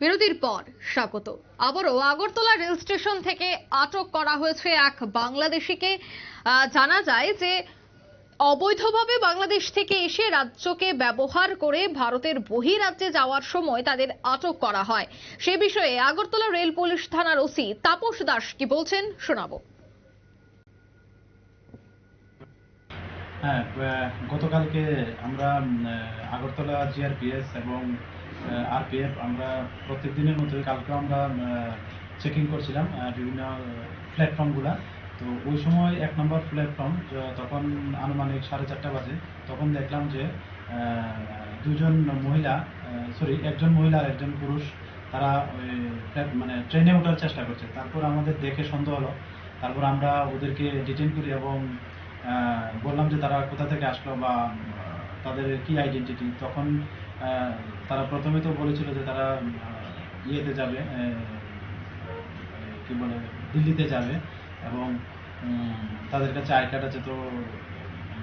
বিরতির পর স্বাগত। আবারও আগরতলা রেল স্টেশন থেকে আটক করা হয়েছে এক বাংলাদেশিকে। জানা যায় যে অবৈধভাবে বাংলাদেশ থেকে এসে রাজ্যকে ব্যবহার করে ভারতের বহিরাজ্যে যাওয়ার সময় তাদের আটক করা হয়। সে বিষয়ে আগরতলা রেল পুলিশ থানার ওসি তাপস দাস কি বলছেন শোনাবো। হ্যাঁ গতকালকে আমরা আগরতলা জিআরপিএস এবং আরপিএফ আমরা প্রত্যেক দিনের মতোই কালকে আমরা চেকিং করছিলাম বিভিন্ন প্ল্যাটফর্মগুলা তো ওই সময় এক নম্বর প্ল্যাটফর্ম তখন আনুমানিক সাড়ে চারটা বাজে, তখন দেখলাম যে দুজন মহিলা সরি একজন মহিলা আর একজন পুরুষ, তারা ওই মানে ট্রেনে ওঠার চেষ্টা করছে। তারপর আমাদের দেখে সন্দেহ হলো। তারপর আমরা ওদেরকে ডিটেন করি এবং বললাম যে তারা কোথা থেকে আসলো বা তাদের কি আইডেন্টিটি তখন তারা প্রথমে তো বলেছিল যে তারা ইয়েতে যাবে কি বলে, দিল্লিতে যাবে এবং তাদের কাছে আই কার্ড আছে। তো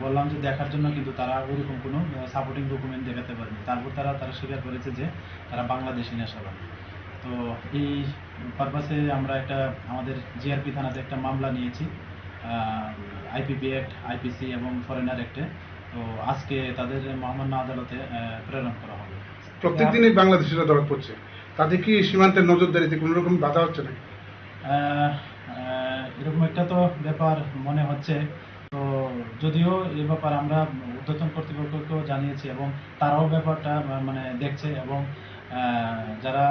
বললাম যে দেখার জন্য, কিন্তু তারা ওইরকম কোনো সাপোর্টিং ডকুমেন্ট দেখাতে পারেনি। তারপর তারা তারা স্বীকার করেছে যে তারা বাংলাদেশি নেশাবান। তো এই পারপাসে আমরা একটা, আমাদের জিআরপি থানাতে একটা মামলা নিয়েছি আইপিপি অ্যাক্ট আইপিসি এবং ফরেনার অ্যাক্টে তো আজকে তাদের মহামান্য আদালতে প্রেরণ করা হবে। প্রত্যেক দিনই বাংলাদেশিরা ধরা পড়ছে। তাতে কি সীমান্তের নজরদারিতে কোনো রকম বাধা হচ্ছে না এরকম একটা তো ব্যাপার মনে হচ্ছে। তো যদিও এ ব্যাপার আমরা ঊর্ধ্বতন কর্তৃপক্ষকেও জানিয়েছি এবং তারাও ব্যাপারটা মানে দেখছে এবং যারা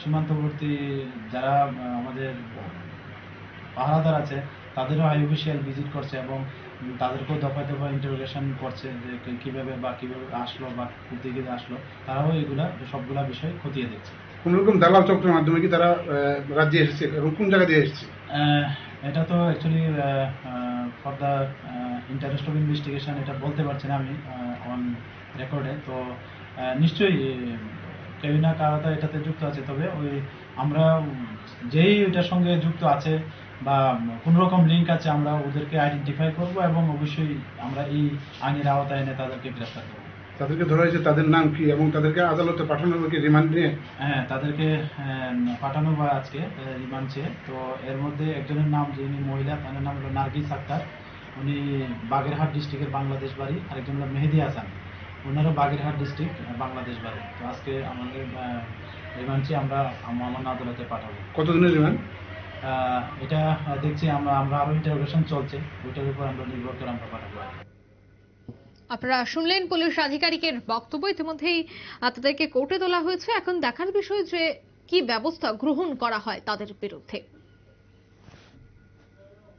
সীমান্তবর্তী যারা আমাদের পাহারাদার আছে তাদেরও অফিসিয়াল ভিজিট করছে এবং তাদেরকেও দফায় দফায় ইন্টারোগেশন করছে যে কীভাবে বা কীভাবে আসলো বা কোথেকে আসলো তারাও এগুলা সবগুলা বিষয় খতিয়ে দেখছে। কোনোরকম দালাল চক্রের মাধ্যমে কি তারা রাজ্যে এসেছে? এবং কোন জায়গা দিয়ে এসেছে? এটা তো actually for the interest of investigation এটা বলতে পারছি না আমি অন রেকর্ডে তো নিশ্চয়ই কেউ না কারোটা এটাতে যুক্ত আছে। তবে ওই আমরা যেই ওইটার সঙ্গে যুক্ত আছে বা কোনো রকম লিঙ্ক আছে আমরা ওদেরকে আইডেন্টিফাই করব এবং অবশ্যই আমরা এই আইনের আওতায় এনে তাদেরকে গ্রেফতার করব। তাদেরকে ধরা হয়েছে তাদের নাম কি? এবং তাদেরকে আদালতে পাঠানো হবে কি রিমান্ড নিয়ে? হ্যাঁ তাদেরকে পাঠানো হয় আজকে রিমান্ড চেয়ে। তো এর মধ্যে একজনের নাম যিনি মহিলা তার নাম হলো নার্গিস আক্তার উনি বাগেরহাট ডিস্ট্রিক্টের বাংলাদেশ বাড়ি আরেকজন হলো মেহেদি হাসান ওনারও বাগেরহাট ডিস্ট্রিক্ট বাংলাদেশ বাড়ি তো আজকে আমাদের রিমান্ড চেয়ে আমরা আমার আদালতে পাঠাবো। কতদিনের রিমান্ড? এটা দেখছি আমরা আমরা আরও ইন্টারোগেশন চলছে। ওইটার উপর আমরা নির্ভর করে আমরা পাঠাবো। আপনারা শুনলেন পুলিশ আধিকারিকের বক্তব্য। ইতিমধ্যেই তাদেরকে কোর্টে তোলা হয়েছে। এখন দেখার বিষয় যে কি ব্যবস্থা গ্রহণ করা হয় তাদের বিরুদ্ধে।